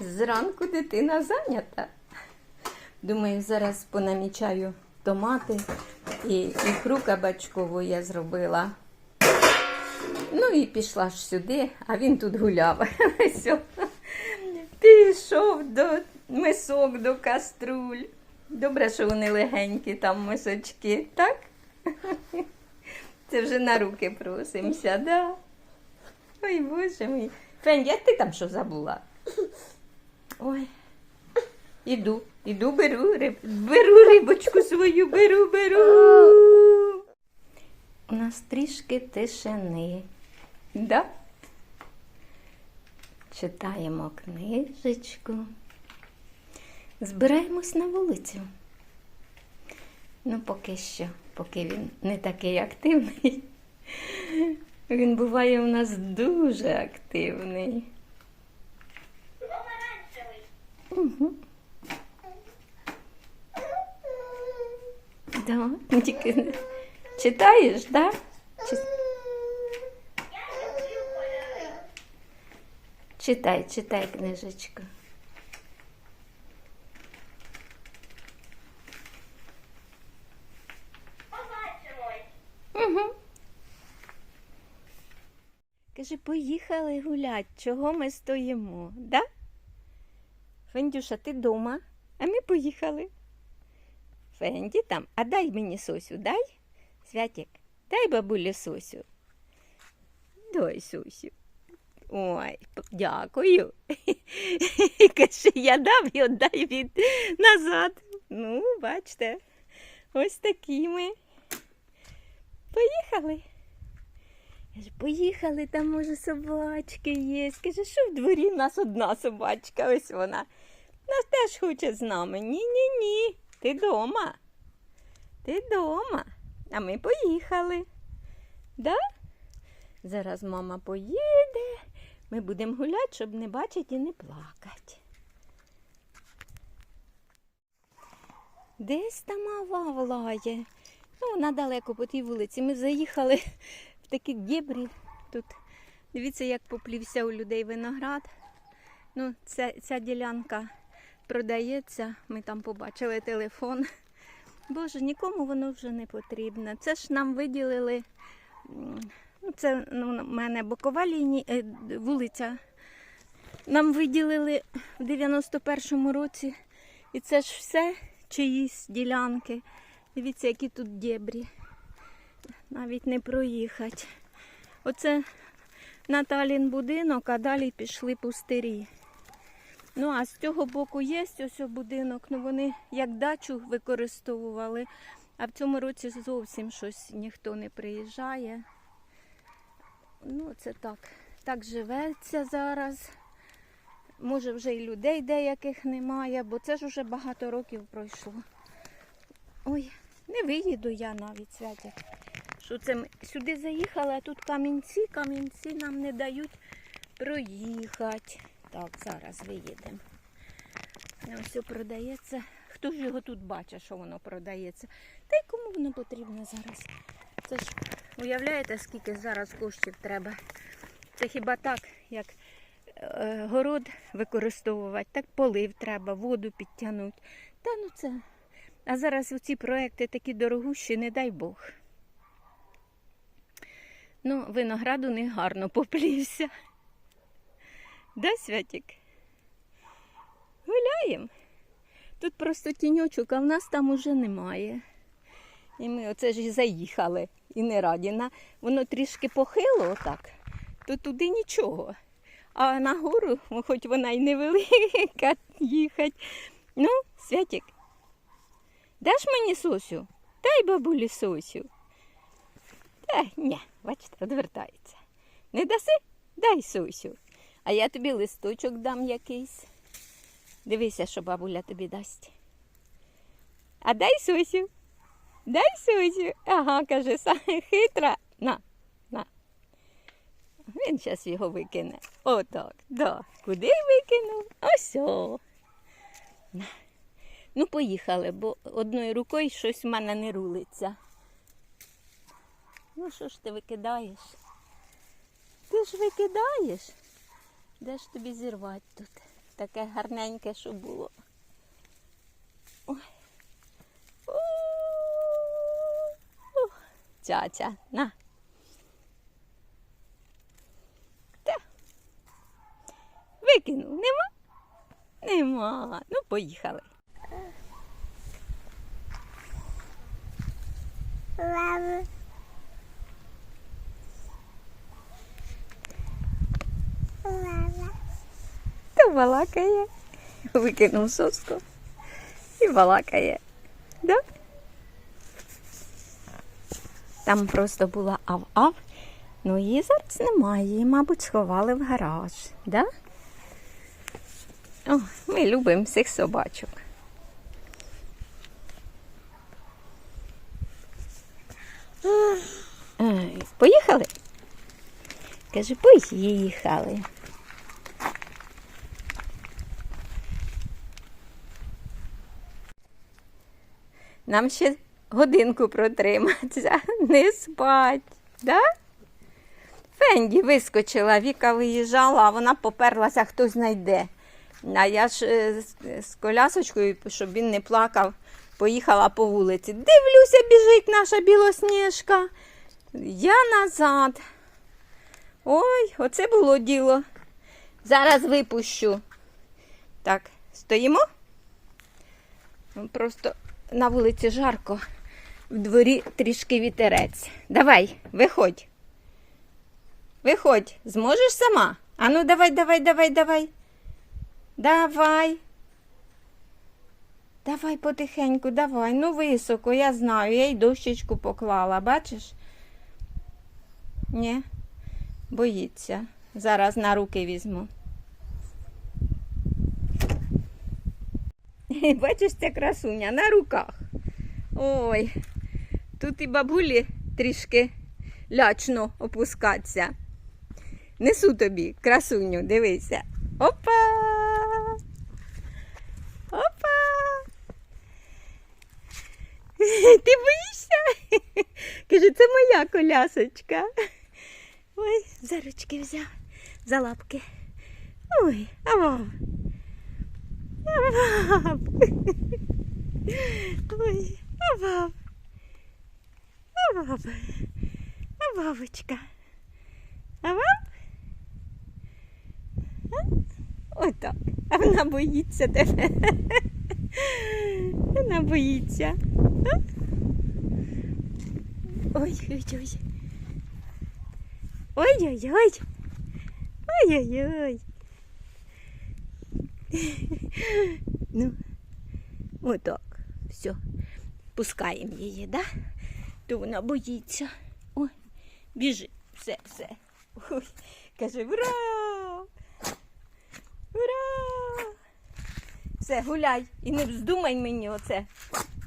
Зранку дитина зайнята. Думаю, зараз понамічаю томати і ікру кабачкову я зробила. Ну і пішла ж сюди, а він тут гуляв. Пішов до мисок, до каструль. Добре, що вони легенькі, там мисочки, так? Це вже на руки просимося, да? Ой, боже мій. Фень, як ти там що забула? Ой. Іду, іду, беру, риб... беру рибочку свою, беру, беру. У нас трішки тишини. Да? Читаємо книжечку. Збираємось на вулицю. Ну, поки що, поки він не такий активний. Він буває у нас дуже активний. Угу. Да, тільки читаєш, да? Читай, читай книжечку. Угу. Каже, поїхали гулять, чого ми стоїмо, да? Фендюша, ти дома, а ми поїхали. Фенді там, а дай мені сосю, дай. Святік, дай бабулі сосю. Дай сосю. Ой, дякую. Каже, я дав і віддай від назад. Ну, бачите, ось такі ми. Поїхали. Каже, поїхали, там може собачки є. Каже, що в дворі в нас одна собачка, ось вона. Нас теж хоче з нами. Ні-ні ні. Ти дома. Ти дома. А ми поїхали. Да? Зараз мама поїде. Ми будемо гуляти, щоб не бачити і не плакати. Десь там ава влає. Ну, вона далеко по тій вулиці. Ми заїхали в такі дєбрі. Тут дивіться, як поплівся у людей виноград. Ну, ця, ця ділянка продається. Ми там побачили телефон. Боже, нікому воно вже не потрібно. Це ж нам виділили. Ну, це ну, у мене бокова лінія, е, вулиця. Нам виділили в 91-му році. І це ж все чиїсь ділянки. Дивіться, які тут дєбрі. Навіть не проїхати. Оце Наталін будинок, а далі пішли пустирі. Ну, а з цього боку є ось будинок. Ну вони як дачу використовували, а в цьому році зовсім щось ніхто не приїжджає. Ну, це так. Так живеться зараз. Може, вже і людей деяких немає, бо це ж вже багато років пройшло. Ой, не виїду я навіть святя. Що це сюди заїхали, а тут камінці, камінці нам не дають проїхати. Так, зараз виїдемо. Ось продається. Хто ж його тут бачить, що воно продається? Та й кому воно потрібно зараз? Це ж уявляєте, скільки зараз коштів треба? Це хіба так, як е, город використовувати, так полив треба, воду підтягнути. Та ну це. А зараз ці проекти такі дорогущі, не дай Бог. Ну, виноград у них гарно поплівся. Да, Святік? Гуляємо. Тут просто тіньочок, а в нас там уже немає. І ми оце ж і заїхали і не раді. Воно трішки похило отак, то туди нічого. А нагору, хоч вона й невелика, їхати. Ну, Святік, даш мені сосю? Дай бабулі сосю. Та ні, бачите, відвертається. Не даси? Дай сосю. А я тобі листочок дам якийсь. Дивися, що бабуля тобі дасть. А дай сосю. Дай сосю. Ага, каже, хитра. На, на. Він зараз його викине. Отак. Да. Куди викинув? Ось. о. На. Ну, поїхали, бо одною рукою щось в мене не рулиться. Ну, що ж ти викидаєш? Ти ж викидаєш? Де ж тобі зірвати тут? таке гарненьке, що було. Ой. У. На. Та. Викинув, нема? Нема. Ну, поїхали. Лава. Та балакає. Викинув соску і балакає. Да? Там просто була ав-ав, ну її зараз немає, її, мабуть, сховали в гараж. Да? О, ми любимо всіх собачок. Поїхали? Каже, поїхали. Нам ще годинку протриматися, не спать. Да? Фенді вискочила, Віка виїжджала, а вона поперлася, хто знайде. А я ж е, з, колясочкою, щоб він не плакав, поїхала по вулиці. Дивлюся, біжить наша білосніжка. Я назад. Ой, оце було діло. Зараз випущу. Так, стоїмо? Просто на вулиці жарко, в дворі трішки вітерець. Давай, виходь. Виходь, зможеш сама? Ану, давай, давай, давай, давай. Давай. Давай потихеньку, давай. Ну, високо, я знаю, я й дощечку поклала, бачиш? Ні, боїться. Зараз на руки візьму. Бачиш, ця красуня на руках. Ой, тут і бабулі трішки лячно опускаться. Несу тобі, красуню, дивися. Опа! Опа! Ти боїшся? Каже, це моя колясочка. Ой, за ручки взяв, за лапки. Ой, авав. Авав. Ой. Авав. Ававочка. Авав? А? Отак. А вона боїться тебе. Вона боїться. А? Ой, ой, ой. Ой-ой-ой. Ой-ой-ой. Ну, отак. Все. Пускаємо її, да? То вона боїться. Ой, біжи. Все, все. Ой, каже, ура! Ура! Все, гуляй. І не вздумай мені оце.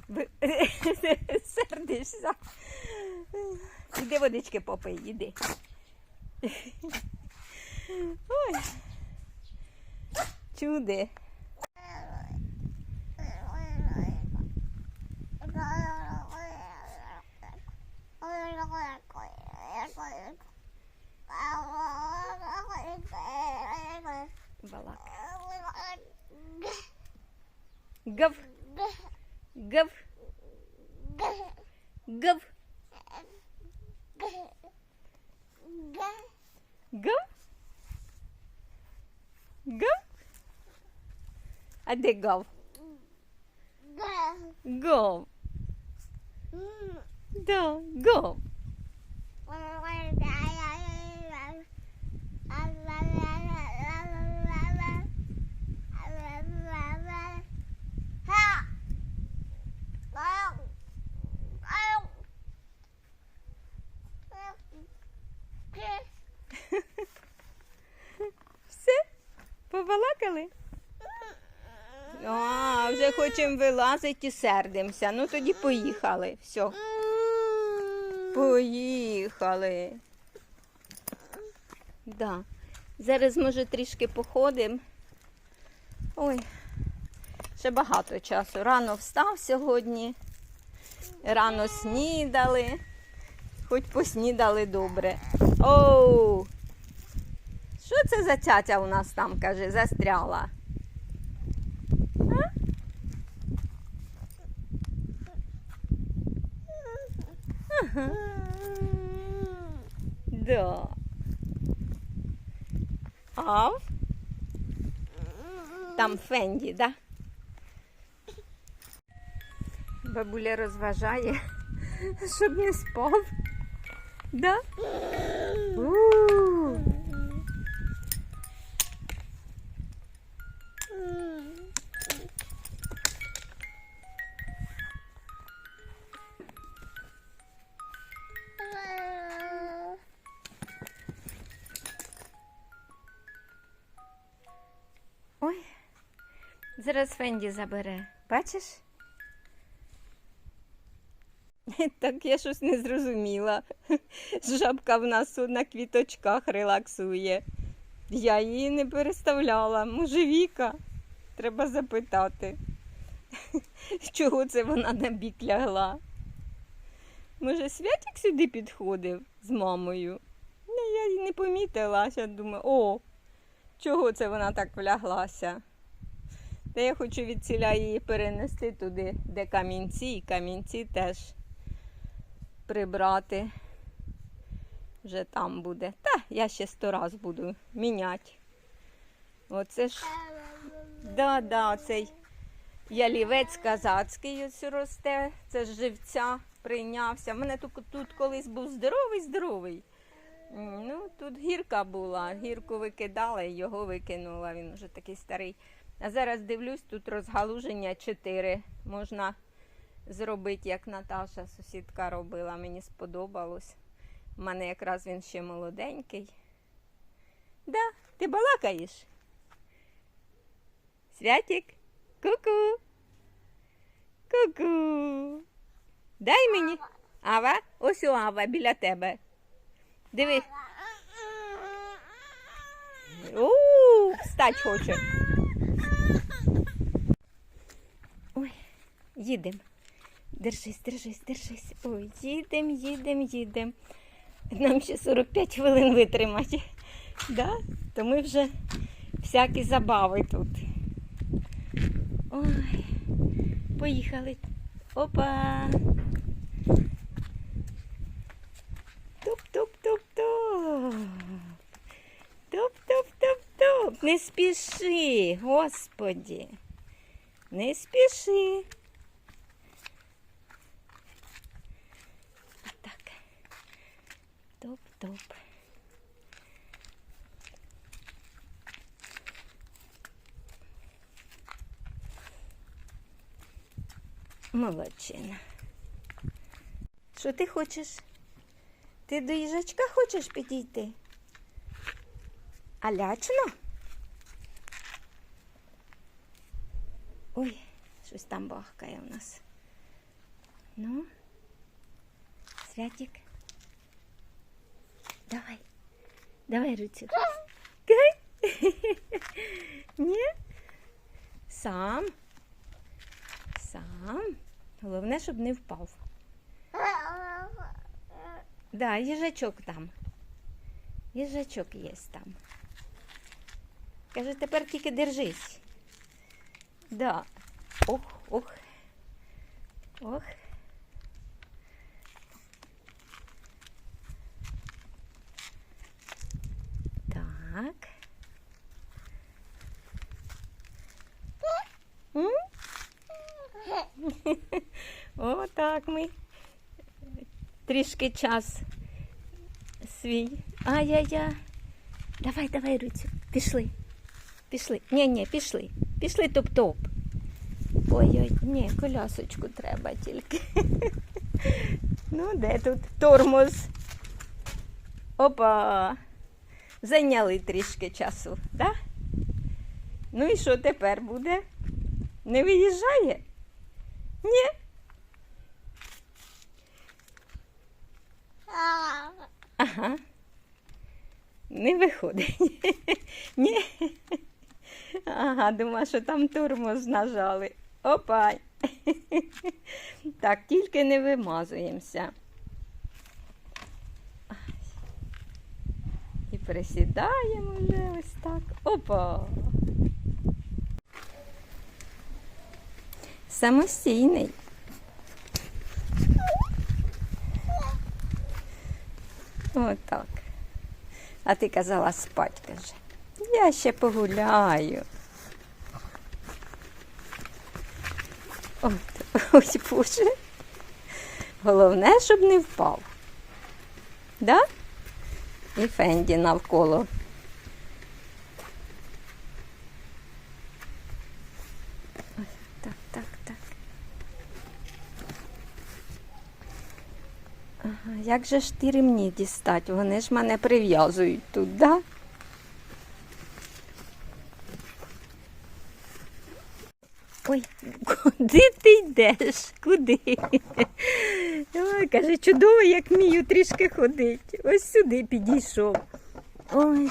Сердишся. Іди водички попий, іди. Ой. Чуди. Balak. Gov. Gov. Gov. Gov. Gov. Ade gov. Gov. Гав. Да, гав. Все? Побалакали? А, хочемо вилазити і сердимося. Ну тоді поїхали. Все. Поїхали. Да. Зараз, може, трішки походимо. Ой, ще багато часу. Рано встав сьогодні. Рано снідали. Хоч поснідали добре. Оу! Що це за цяця у нас там, каже, застряла? Ага. Да. Ав? Там Фенді, да? Бабуля розважає, щоб не спав. Да? У. Ой, зараз Фенді забере. Бачиш? Так я щось не зрозуміла. Жабка в нас на квіточках релаксує. Я її не переставляла. Може, Віка? Треба запитати, чого це вона на бік лягла. Може, Святік сюди підходив з мамою? Ну, я її не помітила, ще думаю, о, чого це вона так вляглася? Та я хочу від ціля її перенести туди, де камінці, і камінці теж прибрати. Вже там буде. Та я ще сто раз буду міняти. Оце ж, да, да, оцей ялівець казацький ось росте, це ж живця прийнявся. У мене тут, тут колись був здоровий, здоровий. Ну, тут гірка була, гірку викидала і його викинула, він вже такий старий. А зараз дивлюсь, тут розгалуження 4. Можна зробити, як Наташа, сусідка робила, мені сподобалось. У мене якраз він ще молоденький. Да, ти балакаєш? Святік, ку-ку. Ку-ку. Дай мені. Ава, ось у Ава біля тебе. Диви. У, встать хоче. Їдем. Держись, держись, держись. Ой, їдем, їдем, їдем. Нам ще 45 хвилин витримати. Да? То ми вже всякі забави тут. Ой, поїхали. Опа. Туп-туп-туп-туп. Туп-туп-туп-туп. Не спіши, господі. Не спіши. Так. Топ-топ. Молодчина. Що ти хочеш? Ти до їжачка хочеш підійти? А лячно? Ой, щось там бахкає у нас. Ну, Святик. Давай. Давай. Кай. Ні? Сам. Сам. Головне, щоб не впав. Да, їжачок там. Їжачок є там. Каже, тепер тільки держись. Да. Ох, ох. Ох. Так. Отак ми трішки час свій. Ай-яй-яй. Давай, давай, Руцю. Пішли. Пішли. Ні, ні, пішли. Пішли топ-топ. Ой-ой, ні, колясочку треба тільки. Ну, де тут тормоз? Опа. Зайняли трішки часу, да? Ну і що тепер буде? Не виїжджає? Ні? Ага. Не виходить. Ні. Ага, думаю, що там тормоз нажали. Опа. Так, тільки не вимазуємося. Ай. І присідаємо вже ось так. Опа. Самостійний. Отак. А ти казала спать, каже. Я ще погуляю. От, ой, Боже. Головне, щоб не впав. Да? І Фенді навколо. Ой, Так, так, так. Ага, як же ж ті ремні дістати? Вони ж мене прив'язують тут, да? Ой, куди ти йдеш? Куди? Ой, каже, чудово, як вмію трішки ходить. Ось сюди підійшов. Ой.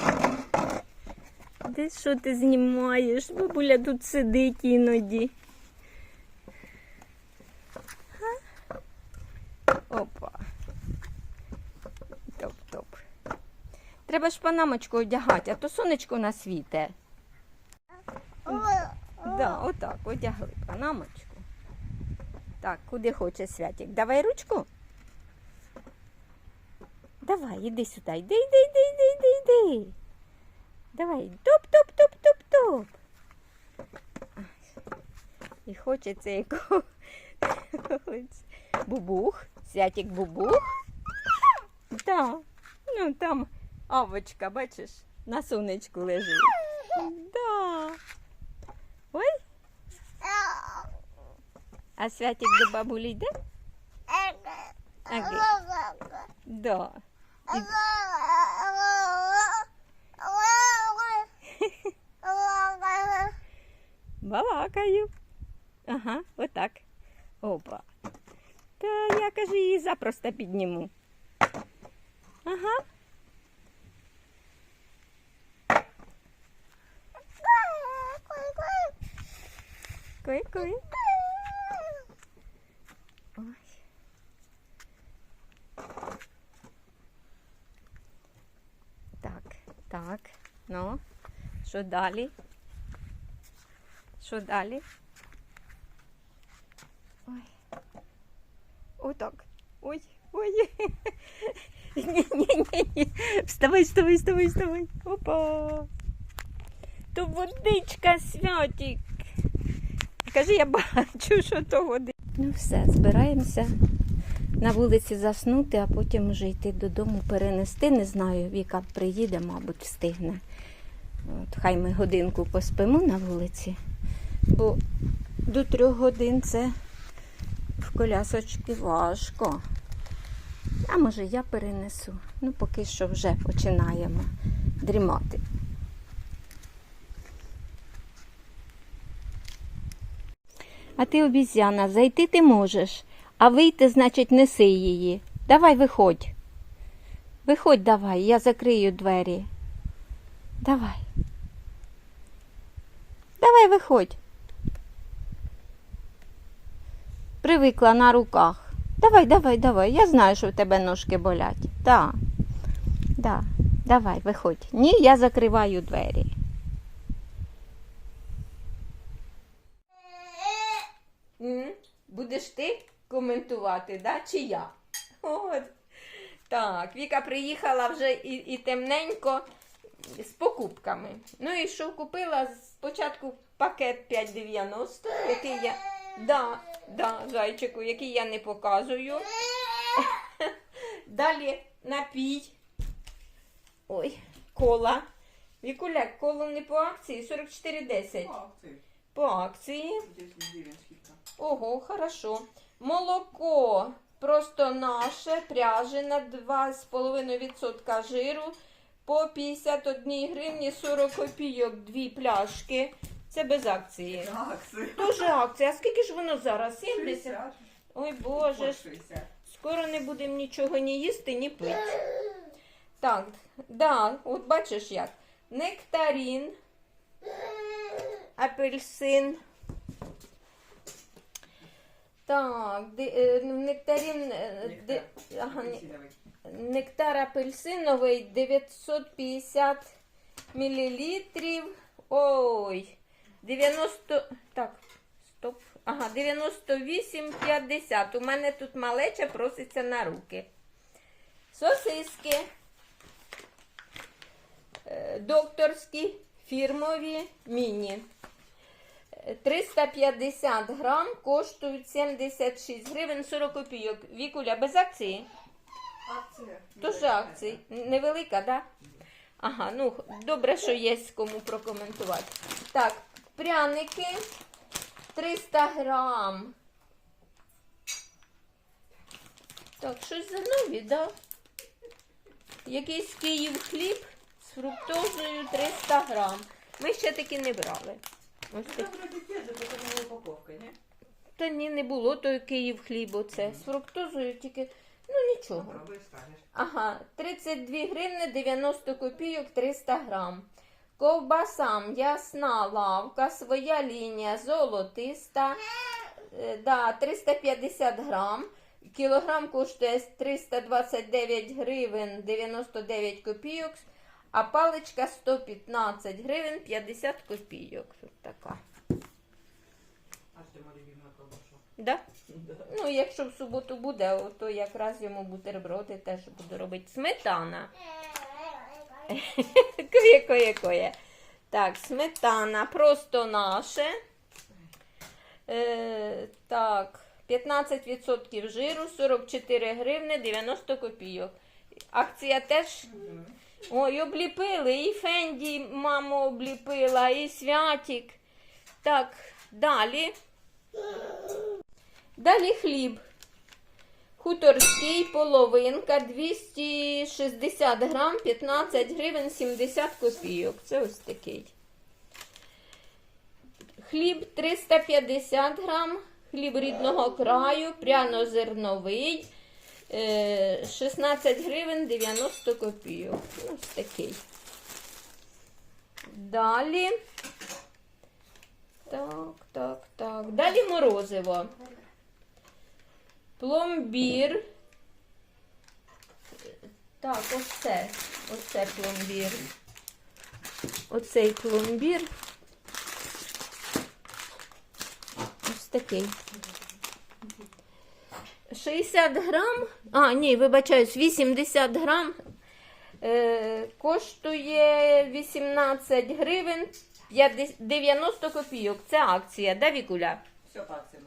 Де що ти знімаєш? Бабуля тут сидить іноді. Опа. Топ-топ. Треба ж панамочку одягати, а то сонечко на світе. Да, отак, одягли панамочку. Так, куди хоче святик. Давай ручку. Давай, іди сюди. Йди, йди, йди, йди, йди, йди. Давай, топ-топ-топ-топ-топ. І хочеться якого. Бубух. Святик бубух. Да. Ну там авочка, бачиш, на сонечку лежить. Да. а святик до бабулі йде? Да. Балакаю. Ага, отак. Опа. Та я кажу, її запросто підніму. Ага. Кой-кой. Що далі? Що далі? Ой. Отак. Ой, ой. Ні-ні-ні. Вставай, вставай, вставай, вставай. Опа. То водичка, святик. Кажи, я бачу, що то води. Ну все, збираємося на вулиці заснути, а потім вже йти додому перенести. Не знаю, Віка приїде, мабуть, встигне. От, хай ми годинку поспимо на вулиці, бо до трьох годин це в колясочки важко. А може я перенесу. Ну, поки що вже починаємо дрімати. А ти обіз'яна, зайти ти можеш, а вийти, значить, неси її. Давай виходь. Виходь давай, я закрию двері. Давай. Давай виходь. Привикла на руках. Давай, давай, давай. Я знаю, що в тебе ножки болять. Так. Да. Давай, виходь. Ні, я закриваю двері. Будеш ти коментувати, да? чи я? От. Так, Віка приїхала вже і, і темненько з покупками. Ну і що купила спочатку пакет 5,90, який я. Да, да, зайчику, який я не показую. Далі напій. Ой, кола. Вікуля, коло не по акції 44,10. По акції. 10 гривен скидка. Ого, хорошо. Молоко просто наше, пряжене, 2,5% жиру по 51 гривні 40 копійок, дві пляшки. Це без акції. Тоже акція. А скільки ж воно зараз? 70? 60. Ой Боже, ж, 60. скоро не будемо нічого ні їсти, ні пити. Так, да, от бачиш як. Нектарін, апельсин. Так, ди- е, нектарин, е, ди- ага, ні- Апельсиновый. Нектар апельсиновий 950 мл. Ой, 90. Так, стоп. Ага, 98,50. У мене тут малеча проситься на руки. Сосиски. Е, Докторські фірмові міні. Е, 350 грам коштують 76 гривень 40 копійок. Вікуля без акції? Акція. Тож акцій. Невелика, так? Да? Ага, ну добре, що є кому прокоментувати. Так, пряники 300 грам. Так, щось за нові, да? Якийсь Київ хліб з фруктозою 300 грам. Ми ще таки не брали. Ось Це так. вроді те же, тільки нова упаковка, ні? Та ні, не було той Київ хліб оце. З фруктозою тільки, ну нічого. Попробуй скажеш. Ага, 32 гривни 90 копійок 300 грам. Ковбаса м'ясна лавка, своя лінія золотиста. Е, Да, 350 грам. Кілограм коштує 329 гривень 99 копійок, а паличка 115 гривень 50 копійок. От така. А що моя любима колбаша? Да? Ну, якщо в суботу буде, то якраз йому бутерброди теж буду робити. Сметана. Коє, коє, коє. Так, сметана просто наше. Е, так, 15% жиру, 44 гривни, 90 копійок. Акція теж. Ой, обліпили. І Фенді маму обліпила, і Святік. Так, далі. Далі хліб. Хуторський, половинка, 260 грам, 15 гривень, 70 копійок. Це ось такий. Хліб 350 грам, хліб рідного краю, пряно-зерновий, е, 16 гривень 90 копійок. Ось такий. Далі. Так, так, так. Далі морозиво. Пломбір. Так, оце. Оце пломбір. Оцей пломбір. Ось такий. 60 грам. А, ні, вибачаюсь, 80 грам. Е, коштує 18 гривень 90 копійок. Це акція, да, Вікуля? Все по акції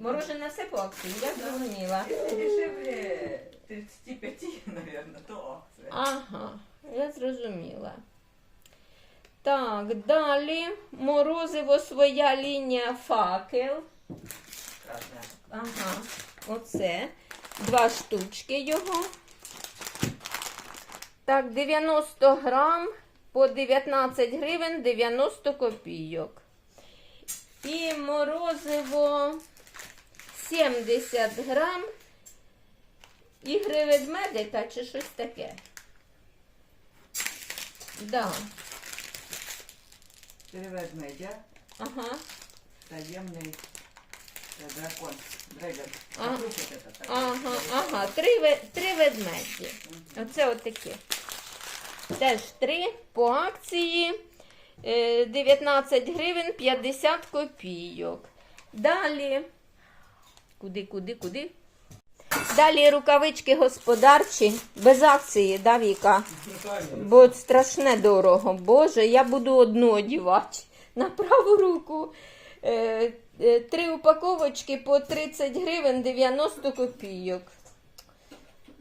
мороженое. Все по акції, я зрозуміла. Дешевле 35, наверное, то акция. Ага, я зрозуміла. Так, далі морозиво своя лінія факел. Ага, оце. Два штучки його. Так, 90 грам по 19 гривень 90 копійок. І морозиво 70 грам. Ігри ведмедика чи щось таке. Да. Перевед медіа. Ага. Таємний е, дракон. Дрегон. А. Послухайте так. Ага, ага, три, три ведмеді. Оце отакі. Теж три по акції е, 19 гривень 50 копійок. Далі. Куди, куди, куди? Далі рукавички господарчі, без акції, да, Віка? Бо страшне дорого. Боже, я буду одну одівати на праву руку. Е, е, три упаковочки по 30 гривень 90 копійок.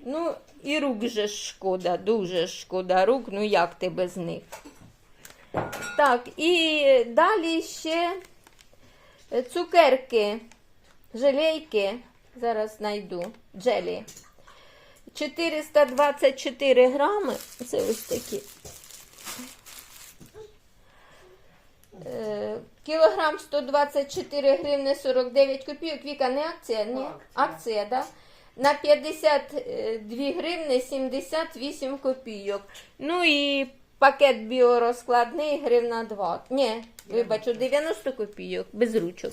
Ну, і рук же шкода, дуже шкода рук, ну як ти без них. Так, і далі ще цукерки, желейки, зараз знайду, джелі. 424 грами. Це ось такі. Е, Кілограм 124 гривни 49 копійок. Віка, не акція? Ні. Акція. Акція, да? На 52 гривни 78 копійок. Ну і пакет біорозкладний гривна 2. Ні, вибачу, 90 копійок, без ручок.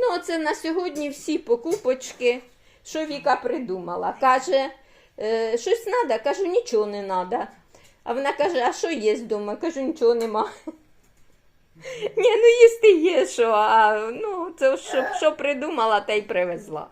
Ну, оце на сьогодні всі покупочки, що Віка придумала. Каже, е, щось треба, кажу, нічого не треба. А вона каже, а що є вдома? Кажу, нічого нема. Ні, ну їсти є що, а ну, це що, що придумала, та й привезла.